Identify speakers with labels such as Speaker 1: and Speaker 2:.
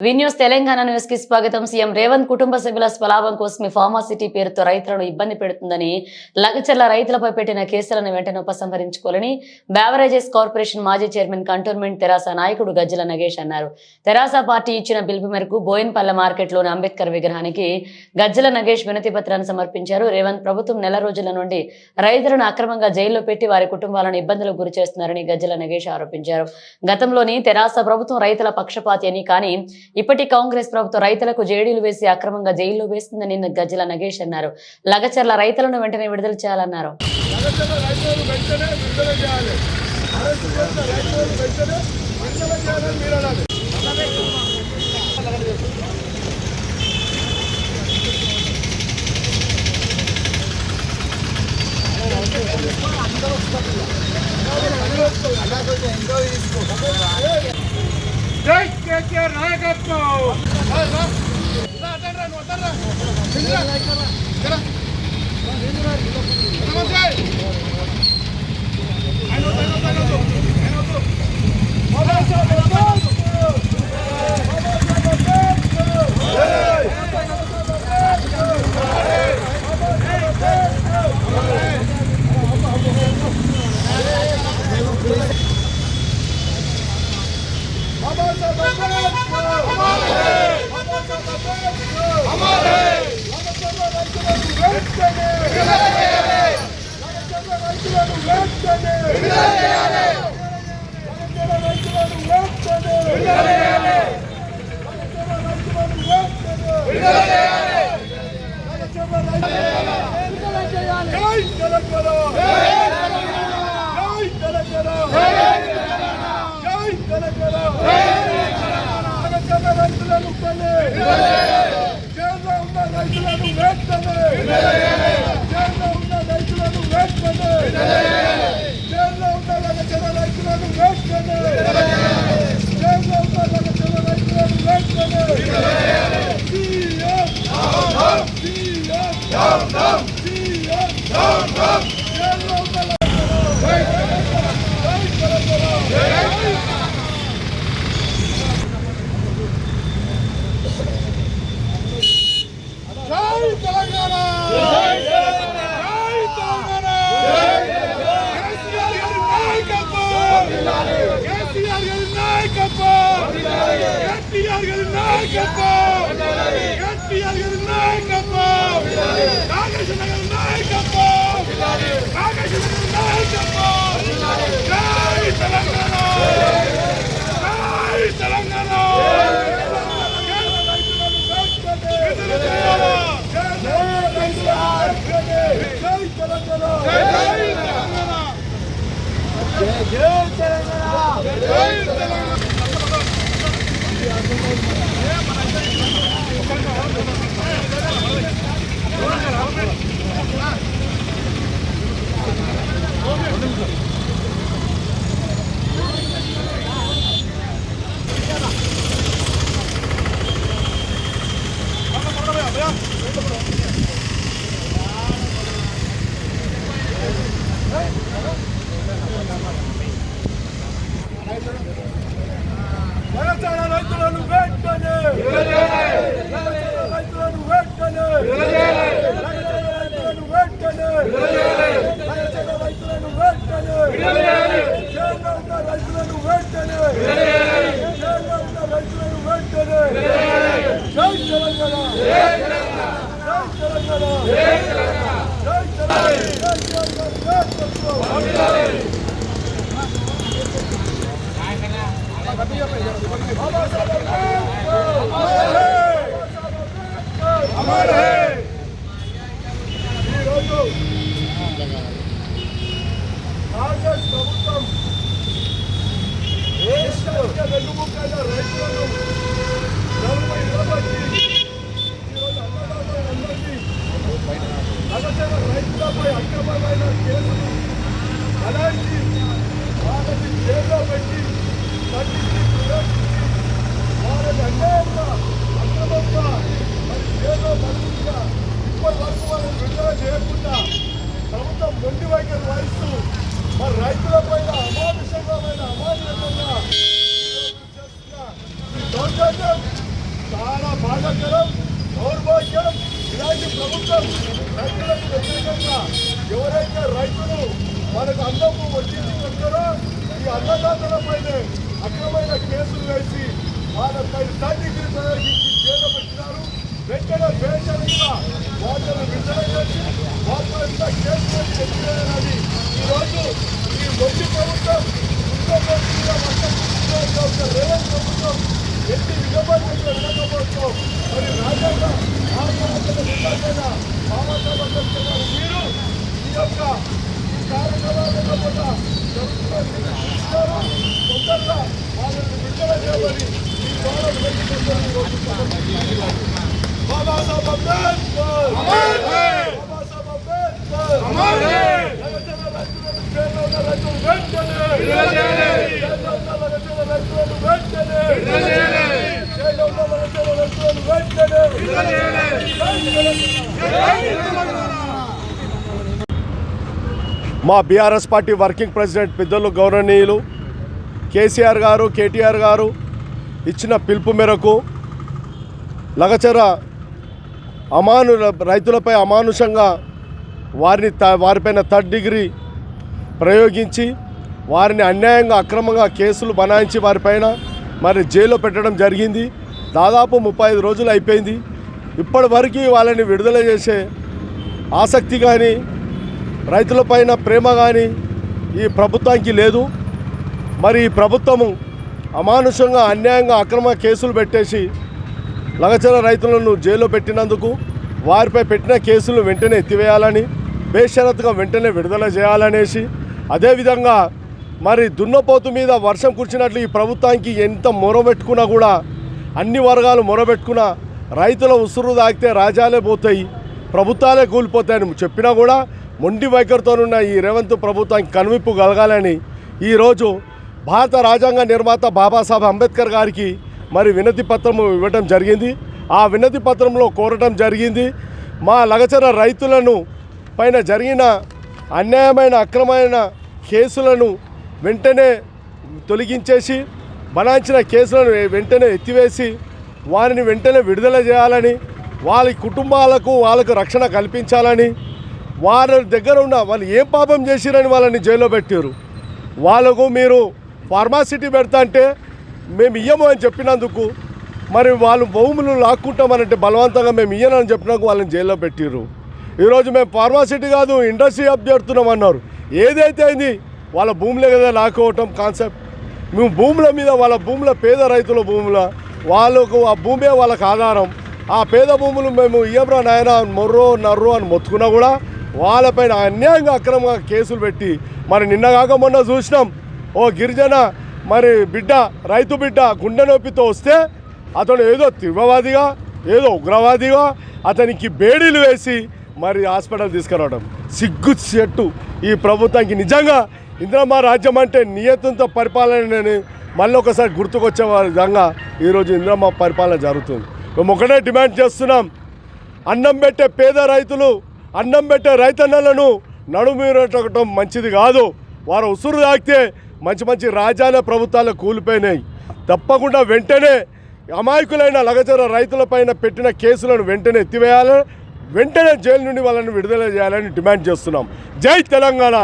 Speaker 1: విన్యూస్ తెలంగాణ న్యూస్కి స్వాగతం. సీఎం రేవంత్ కుటుంబ సభ్యుల స్వలాభం కోసం ఫార్మాసిటీ పేరుతో రైతులను ఇబ్బంది పెడుతుందని లగచర్ల రైతులపై పెట్టిన కేసులను వెంటనే ఉపసంహరించుకోవాలని బ్యావరేజెస్ కార్పొరేషన్ మాజీ చైర్మన్ కంటోన్మెంట్ తెరాస నాయకుడు గజ్జల నగేష్ అన్నారు. తెరాస పార్టీ ఇచ్చిన పిలుపు మేరకు బోయిన్పల్లె మార్కెట్లోని అంబేద్కర్ విగ్రహానికి గజ్జల నగేష్ వినతి పత్రాన్ని సమర్పించారు. రేవంత్ ప్రభుత్వం నెల రోజుల నుండి రైతులను అక్రమంగా జైల్లో పెట్టి వారి కుటుంబాలను ఇబ్బందులకు గురి చేస్తున్నారని గజ్జల నగేష్ ఆరోపించారు. గతంలోని తెరాస ప్రభుత్వం రైతుల పక్షపాతి అని కానీ ఇప్పటి కాంగ్రెస్ ప్రభుత్వం రైతులకు జేడీలు వేసి అక్రమంగా జైల్లో వేస్తుందని గజ్జల నగేష్ అన్నారు లగచర్ల రైతులను వెంటనే విడుదల చేయాలన్నారు
Speaker 2: అరెస్టుల రైతులను వెంటనే విడుదల చేయాలి అరెస్టు చేసిన Hãy subscribe cho kênh Ghiền Mì Gõ Để không bỏ lỡ những video hấp dẫn రైతులను వెంటనే ఉన్న రైతులను వెంటనే జైల్లో ఉన్న రైతులను వెంటనే జైల్లో ఉన్న లగచర రైతులను వెంటనే జైల్లో ఉన్న లగచర రైతులను వెంటనే సీఎం సీఎం సీఎం జైల్లో ఉన్న జై తెలంగాణ జై తెలంగాణ కేసీఆర్ గారి నాయకత్వం కేసీఆర్ గారి నాయకత్వం కేటీఆర్ గారి నాయకత్వం! కేటీఆర్ నాయకత్వం! నాగేశ్వర గారి నాయకత్వం నాగేశ్వర గారి నాయకత్వం జై తెలంగాణ జై తెలంగాణ తెలంగాణ రైతులను వెంటనే తెలంగాణ రైతులను వెంటనే తెలంగాణ రైతులను వెంటనే తెలంగాణ రైతులను వెంటనే జైల్లో ఉన్న రైతులను వెంటనే జైల్లో ఉన్న రైతులను వెంటనే జై తెలంగాణ జై తెలంగాణ జై తెలంగాణ జై తెలంగాణ అమర్ హే ఈరోజు కాంగ్రెస్ ప్రభుత్వం దేశంలో రైతులను నలభై నిలబట్టి ఈరోజు అన్నదాతలందరినీ అగచర రైతులపై అక్రమమైన కేసులు అలాంటి వాళ్ళని జైల్లో పెట్టి కట్టించి ప్రవేశించి వారిని అన్యాయంగా అక్రమంగా మరి జైల్లో మరుగుగా ఇప్పటి వరకు వాళ్ళని విడుదల చేయకుండా ప్రభుత్వం మొండి వైఖరి వహిస్తూ మరి రైతులపైన అమానుషంగా అమానుషంగా ఈరోజు చేస్తున్న ఈ దౌర్జన్యం చాలా దౌర్భాగ్యం ఇలాంటి ప్రభుత్వం రైతులకు వ్యతిరేకంగా ఎవరైతే రైతులు మనకు అన్నము వచ్చింది వస్తారో ఈ అన్నదాతల పైన అక్రమైన కేసులు వేసి వాళ్ళపై తల్లి ప్రయోగించి జైలు పెట్టినారు వెంటనే బేషరతుగా వాళ్ళను విడుదల చేసి వాళ్ళ మీద కేసు పెట్టి ఎత్తివేయాలని ఈరోజు ఈ మొండి ప్రభుత్వం ఉత్తరప్రదేశ్లో మొత్తం ఉద్యోగంలో ఉన్న రేవంత్ ప్రభుత్వం ఎన్ని విడబడిన వినకపోవడం మరి రాజ్యాంగ ఆందోళన నిబంధన బాబాసాహెబ్ అంబేద్కర్ గారు మీరు ఈ యొక్క ఈ కార్యక్రమాలను కూడా తొందరగా వాళ్ళని విడుదల చేయమని ఈ బాబాసాహెబ్ అంబేద్కర్ బాబాసాహెబ్ అంబేద్కర్ రగచర రైతులను జైల్లో ఉన్న రైతులు వెంటనే జైల్లో ఉన్న రగచర రైతులను వెంటనే జైల్లో ఉన్న రగచర రైతులను వెంటనే మా బీఆర్ఎస్ పార్టీ వర్కింగ్ ప్రెసిడెంట్ పెద్దలు గౌరవనీయులు కేసీఆర్ గారు కేటీఆర్ గారు ఇచ్చిన పిలుపు మేరకు లగచర అమాను రైతులపై అమానుషంగా వారిని త వారిపైన థర్డ్ డిగ్రీ ప్రయోగించి వారిని అన్యాయంగా అక్రమంగా కేసులు బనాయించి వారిపైన మరి జైల్లో పెట్టడం జరిగింది. దాదాపు ముప్పై ఐదు రోజులు అయిపోయింది. ఇప్పటి వరకు వాళ్ళని విడుదల చేసే ఆసక్తి కానీ రైతులపైన ప్రేమ కానీ ఈ ప్రభుత్వానికి లేదు. మరి ఈ ప్రభుత్వము అమానుషంగా అన్యాయంగా అక్రమ కేసులు పెట్టేసి లగచర రైతులను జైల్లో పెట్టినందుకు వారిపై పెట్టిన కేసులు వెంటనే ఎత్తివేయాలని బేషరత్గా వెంటనే విడుదల చేయాలనేసి అదేవిధంగా మరి దున్నపోతు మీద వర్షం కురిచినట్లు ఈ ప్రభుత్వానికి ఎంత మొరబెట్టుకున్నా కూడా అన్ని వర్గాలు మొరబెట్టుకున్నా రైతుల ఉసురు తాకితే రాజాలే పోతాయి ప్రభుత్వాలే కూలిపోతాయని చెప్పినా కూడా మొండి వైఖరితోనున్న ఈ రేవంత్ ప్రభుత్వానికి కనువిప్పు కలగాలని ఈరోజు భారత రాజ్యాంగ నిర్మాత బాబాసాహెబ్ అంబేద్కర్ గారికి మరి వినతి పత్రం ఇవ్వటం జరిగింది. ఆ వినతి పత్రంలో కోరటం జరిగింది. మా లగచర రైతులను పైన జరిగిన అన్యాయమైన అక్రమైన కేసులను వెంటనే తొలగించేసి బనాయించిన కేసులను వెంటనే ఎత్తివేసి వారిని వెంటనే విడుదల చేయాలని వాళ్ళ కుటుంబాలకు వాళ్ళకు రక్షణ కల్పించాలని వారి దగ్గర ఉన్న వాళ్ళు ఏం పాపం చేసిరని వాళ్ళని జైల్లో పెట్టారు వాళ్ళకు మీరు ఫార్మాసిటీ పెడతా అంటే మేము ఇయ్యము అని చెప్పినందుకు మరి వాళ్ళు భూములు లాక్కుంటామనంటే బలవంతంగా మేము ఇయ్యనని చెప్పినాక వాళ్ళని జైల్లో పెట్టిర్రు. ఈరోజు మేము ఫార్మాసిటీ కాదు ఇండస్ట్రీ హబ్ చేస్తున్నాం అన్నారు. ఏదైతే అయింది వాళ్ళ భూములే కదా లాక్కోవటం కాన్సెప్ట్. మేము భూముల మీద వాళ్ళ భూముల పేద రైతుల భూముల వాళ్ళకు ఆ భూమే వాళ్ళకి ఆధారం. ఆ పేద భూములు మేము ఇయ్యబ్రా నాయన మొర్రో నర్రో అని మొత్తుకున్నా కూడా వాళ్ళపైన అన్యాయంగా అక్రమంగా కేసులు పెట్టి మరి నిన్నగాక మొన్న చూసినాం. ఓ గిరిజన మరి బిడ్డ రైతు బిడ్డ గుండె నొప్పితో వస్తే అతను ఏదో తీవ్రవాదిగా ఏదో ఉగ్రవాదిగా అతనికి బేడీలు వేసి మరి హాస్పిటల్ తీసుకురావడం. సిగ్గు చెట్టు ఈ ప్రభుత్వానికి. నిజంగా ఇంద్రమ్మ రాజ్యం అంటే నియతంతో పరిపాలనని మళ్ళీ ఒకసారి గుర్తుకొచ్చే విధంగా ఈరోజు ఇంద్రమ్మ పరిపాలన జరుగుతుంది. మేము ఒకటే డిమాండ్ చేస్తున్నాం. అన్నం పెట్టే పేద రైతులు అన్నం పెట్టే రైతన్నలను నడుమీరటం మంచిది కాదు. వారు ఉసురు తాకితే మంచి మంచి రాజ్యాల ప్రభుత్వాలు కూలిపోయినాయి. తప్పకుండా వెంటనే అమాయకులైన లగచర రైతులపైన పెట్టిన కేసులను వెంటనే ఎత్తివేయాలని వెంటనే జైలు నుండి వాళ్ళని విడుదల చేయాలని డిమాండ్ చేస్తున్నాం. జై తెలంగాణ!